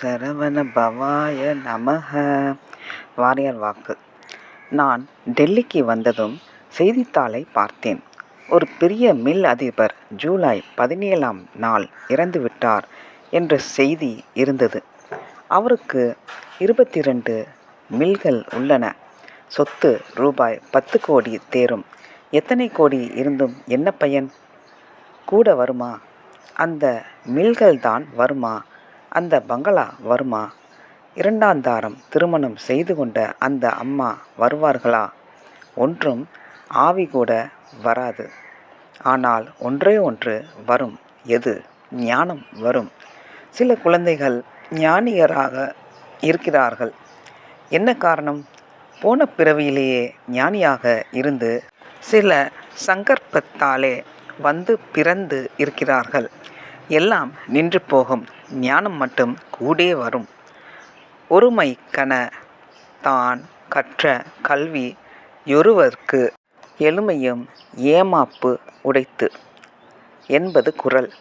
சரவண பவாய நமக. வாரியார் வாக்கு. நான் டெல்லிக்கு வந்ததும் செய்தித்தாளை பார்த்தேன். ஒரு பெரிய மில் அதிபர் ஜூலை பதினேழாம் நாள் இறந்துவிட்டார் என்ற செய்தி இருந்தது. அவருக்கு இருபத்தி ரெண்டு மில்கள் உள்ளன. சொத்து ரூபாய் பத்து கோடி தேரும். எத்தனை கோடி இருந்தும் என்ன பயன்? கூட வருமா? அந்த மில்கள் தான் வருமா? அந்த பங்களா வருமா? இரண்டாந்தாரம் திருமணம் செய்து கொண்ட அந்த அம்மா வருவார்களா? ஒன்றும் ஆவி கூட வராது. ஆனால் ஒன்றே ஒன்று வரும். எது? ஞானம் வரும். சில குழந்தைகள் ஞானியராக இருக்கிறார்கள். என்ன காரணம்? போன பிறவியிலேயே ஞானியாக இருந்து சில சங்கற்பத்தாலே வந்து பிறந்து இருக்கிறார்கள். எல்லாம் நின்று போகும். ஞானம் மட்டும் கூடே வரும். ஒருமை கன தான் கற்ற கல்வி ஒருவர்க்கு எளிமையும் ஏமாப்பு உடைத்து என்பது குரல்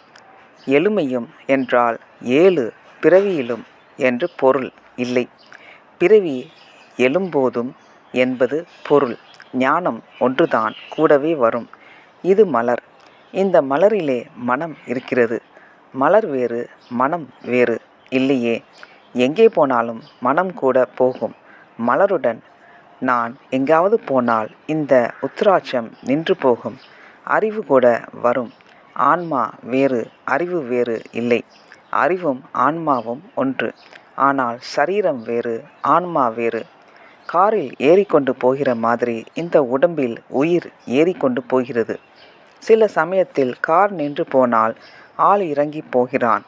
எளிமையும் என்றால் ஏழு பிறவியிலும் என்று பொருள் இல்லை. பிறவி எழும்போதும் என்பது பொருள். ஞானம் ஒன்றுதான் கூடவே வரும். இது மலர். இந்த மலரிலே மனம் இருக்கிறது. மலர் வேறு மனம் வேறு. இல்லையே எங்கே போனாலும் மனம் கூட போகும். மலருடன் நான் எங்காவது போனால் இந்த உத்ராட்சம் நின்று போகும். அறிவு கூட வரும். ஆன்மா வேறு அறிவு வேறு இல்லை. அறிவும் ஆன்மாவும் ஒன்று. ஆனால் சரீரம் வேறு ஆன்மா வேறு. காரில் ஏறிக்கொண்டு போகிற மாதிரி இந்த உடம்பில் உயிர் ஏறிக்கொண்டு போகிறது. சில சமயத்தில் கார் நின்று போனால் ஆள் இறங்கி போகிறான்.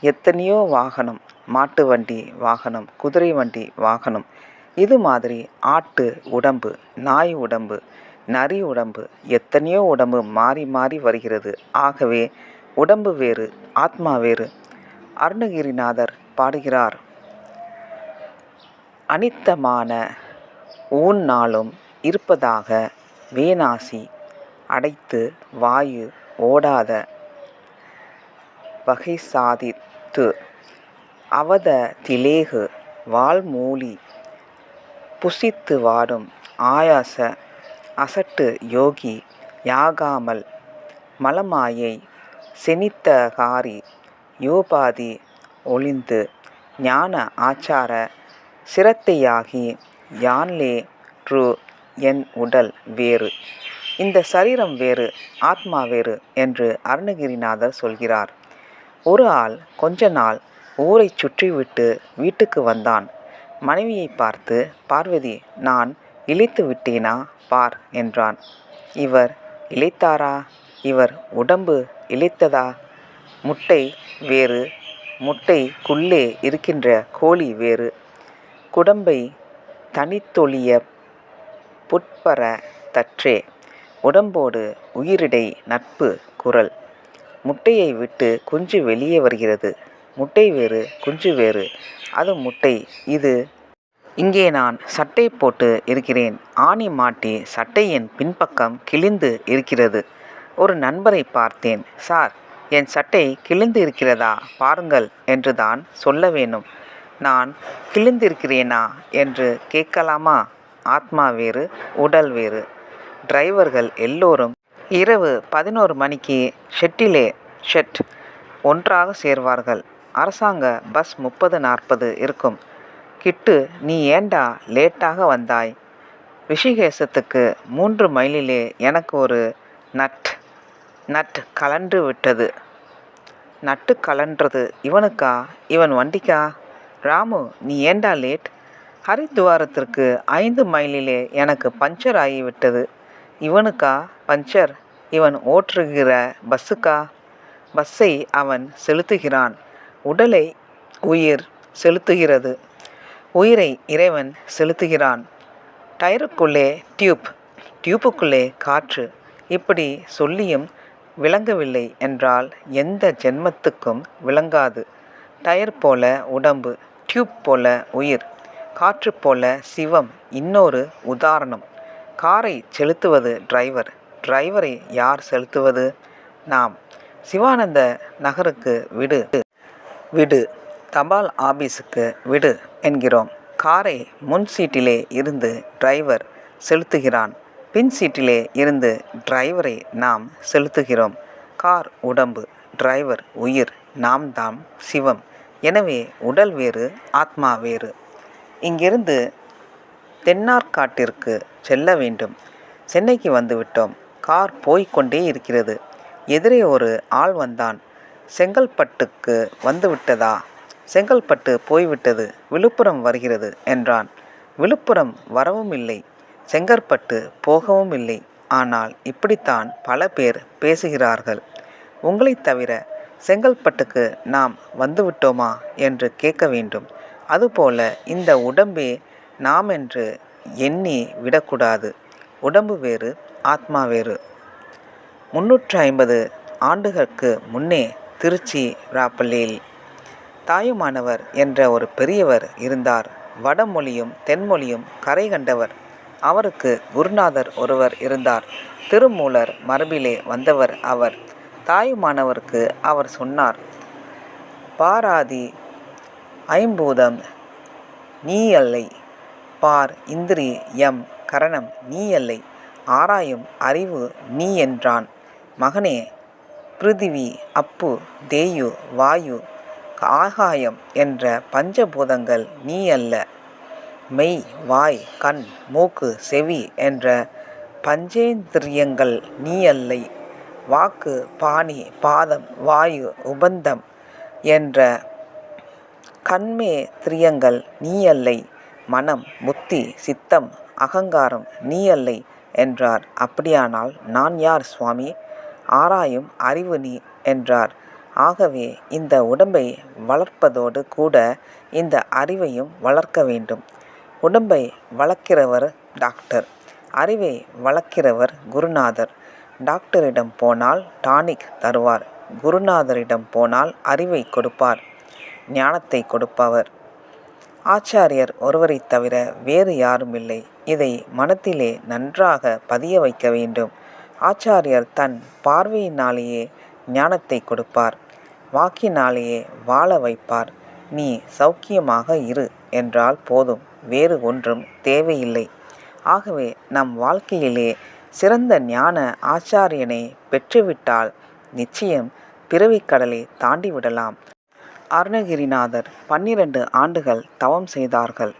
எத்தனையோ வாகனம் மாட்டு வண்டி வாகனம் குதிரை வண்டி வாகனம். இது மாதிரி ஆட்டு உடம்பு நாய் உடம்பு நரி உடம்பு எத்தனையோ உடம்பு மாறி மாறி வருகிறது. ஆகவே உடம்பு வேறு ஆத்மா வேறு. அருணகிரிநாதர் பாடுகிறார் அனித்தமான ஊன்னாலும் இருப்பதாக வேணாசி அடைத்து வாயு ஓடாத வகை சாதித்து அவத திலேகு வால்மூலி புசித்து வாடும் ஆயாச அசட்டு யோகி யாகாமல் மலமாயை செனித்தகாரி யோபாதி ஒளிந்து ஞான ஆச்சார சிரத்தையாகி யான்லே ட்ரூ என் உடல் வேறு. இந்த சரீரம் வேறு ஆத்மா வேறு என்று அருணகிரிநாதர் சொல்கிறார். ஒரு ஆள் கொஞ்ச நாள் ஊரை சுற்றிவிட்டு வீட்டுக்கு வந்தான். மனைவியை பார்த்து பார்வதி நான் இழித்து விட்டேனா? பார் என்றான். இவர் இழைத்தாரா? இவர் உடம்பு இழைத்ததா? முட்டை வேறு முட்டைக்குள்ளே இருக்கின்ற கோழி வேறு. குடம்பை தனித்தொழிய புட்பர தற்றே. உடம்போடு உயிரிடை நட்பு குரல். முட்டையை விட்டு குஞ்சு வெளியே வருகிறது. முட்டை வேறு குஞ்சு வேறு. அது முட்டை இது. இங்கே நான் சட்டை போட்டு இருக்கிறேன். ஆணி மாட்டி சட்டையின் பின்பக்கம் கிழிந்து இருக்கிறது. ஒரு நண்பரை பார்த்தேன். சார் என் சட்டை கிழிந்து இருக்கிறதா? பாருங்கள் என்று தான் சொல்ல வேணும் நான் கிழிந்திருக்கிறேனா? என்று கேட்கலாமா? ஆத்மா வேறு உடல் வேறு. டிரைவர்கள் எல்லோரும் இரவு பதினோரு மணிக்கு ஷெட்டிலே ஷெட் ஒன்றாக சேர்வார்கள். அரசாங்க பஸ் முப்பது நாற்பது இருக்கும். கிட்டு நீ ஏண்டா லேட்டாக வந்தாய்? ரிஷிகேசத்துக்கு மூன்று மைலிலே எனக்கு ஒரு நட் நட் கலன்று விட்டது. நட்டு கலன்றது இவனுக்கா? இவன் வண்டிக்கா? ராமு நீ ஏண்டா லேட்? ஹரித்துவாரத்திற்கு ஐந்து மைலிலே எனக்கு பஞ்சர் ஆகிவிட்டது. இவனுக்கா? பஞ்சர். இவன் ஓட்டுகிற பஸ்ஸுக்கா? பஸ்ஸை அவன் செலுத்துகிறான். உடலை உயிர் செலுத்துகிறது. உயிரை இறைவன் செலுத்துகிறான். டயருக்குள்ளே டியூப் டியூப்புக்குள்ளே காற்று. இப்படி சொல்லியும் விளங்கவில்லை என்றால் எந்த ஜென்மத்துக்கும் விளங்காது. டயர் போல உடம்பு டியூப் போல உயிர் காற்று போல சிவம் இன்னொரு உதாரணம். காரை செலுத்துவது டிரைவர். டிரைவரை யார் செலுத்துவது? நாம் சிவானந்த நகருக்கு விடு விடு தபால் ஆபீஸுக்கு விடு என்கிறோம். காரை முன் சீட்டிலே இருந்து டிரைவர் செலுத்துகிறான். பின் சீட்டிலே இருந்து டிரைவரை நாம் செலுத்துகிறோம். கார் உடம்பு டிரைவர் உயிர் நாம் தாம் சிவம். எனவே உடல் வேறு ஆத்மா வேறு. இங்கிருந்து தென்னார்காட்டிற்கு செல்ல வேண்டும். சென்னைக்கு வந்துவிட்டோம். கார் போய்க்கொண்டே இருக்கிறது. எதிரே ஒரு ஆள் வந்தான். செங்கல்பட்டுக்கு வந்துவிட்டதா? செங்கல்பட்டு போய்விட்டது. விழுப்புரம் வருகிறது என்றான். விழுப்புரம் வரவும் இல்லை. செங்கற்பட்டு போகவும் இல்லை. ஆனால் இப்படித்தான் பல பேர் பேசுகிறார்கள். உங்களைத் தவிர செங்கல்பட்டுக்கு நாம் வந்துவிட்டோமா? என்று கேட்க வேண்டும். அதுபோல இந்த உடம்பே நாம் என்று எண்ணி விடக்கூடாது. உடம்பு வேறு ஆத்மா வேறு. முன்னூற்றி ஐம்பது ஆண்டுகளுக்கு முன்னே திருச்சி ராப்பள்ளியில் தாயுமானவர் என்ற ஒரு பெரியவர் இருந்தார். வடமொழியும் தென்மொழியும் கரை கண்டவர். அவருக்கு குருநாதர் ஒருவர் இருந்தார். திருமூலர் மரபிலே வந்தவர் அவர். தாயுமானவருக்கு அவர் சொன்னார் பாராதி ஐம்பூதம் நீ அல்லை பார் இந்திரி எம் கரணம் நீ அல்லை ஆராயும் அறிவு நீ என்றான். மகனே பிருதிவி அப்பு தேயு வாயு ஆகாயம் என்ற பஞ்சபூதங்கள் நீ அல்ல. மெய் வாய் கண் மூக்கு செவி என்ற பஞ்சேந்திரியங்கள் நீ அல்லை. வாக்கு பாணி பாதம் வாயு உபந்தம் என்ற கண்மே திரியங்கள் நீ அல்லை. மனம் புத்தி சித்தம் அகங்காரம் நீ அல்லை. என்றார். அப்படியானால் நான் யார் சுவாமி? ஆராயும் அறிவு நீ என்றார். ஆகவே இந்த உடம்பை வளர்ப்பதோடு கூட இந்த அறிவையும் வளர்க்க வேண்டும். உடம்பை வளர்க்கிறவர் டாக்டர் அறிவை வளர்க்கிறவர் குருநாதர். டாக்டரிடம் போனால் டானிக் தருவார் குருநாதரிடம் போனால் அறிவை கொடுப்பார் ஞானத்தை கொடுப்பவர். ஆச்சாரியர் ஒருவரைத் தவிர வேறு யாரும் இல்லை. இதை மனத்திலே நன்றாக பதிய வைக்க வேண்டும். ஆச்சாரியர் தன் பார்வையினாலேயே ஞானத்தை கொடுப்பார். வாக்கினாலேயே வாழ வைப்பார். நீ சௌக்கியமாக இரு என்றால் போதும். வேறு ஒன்றும் தேவையில்லை. ஆகவே நம் வாழ்க்கையிலே சிறந்த ஞான ஆச்சாரியனை பெற்றுவிட்டால் நிச்சயம் பிறவிக்கடலை தாண்டிவிடலாம். அருணகிரிநாதர் பன்னிரண்டு ஆண்டுகள் தவம் செய்தார்கள்.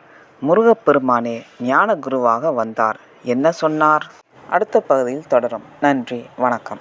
முருகப்பெருமானே ஞான குருவாக வந்தார். என்ன சொன்னார்? அடுத்த பகுதியில் தொடரும். நன்றி வணக்கம்.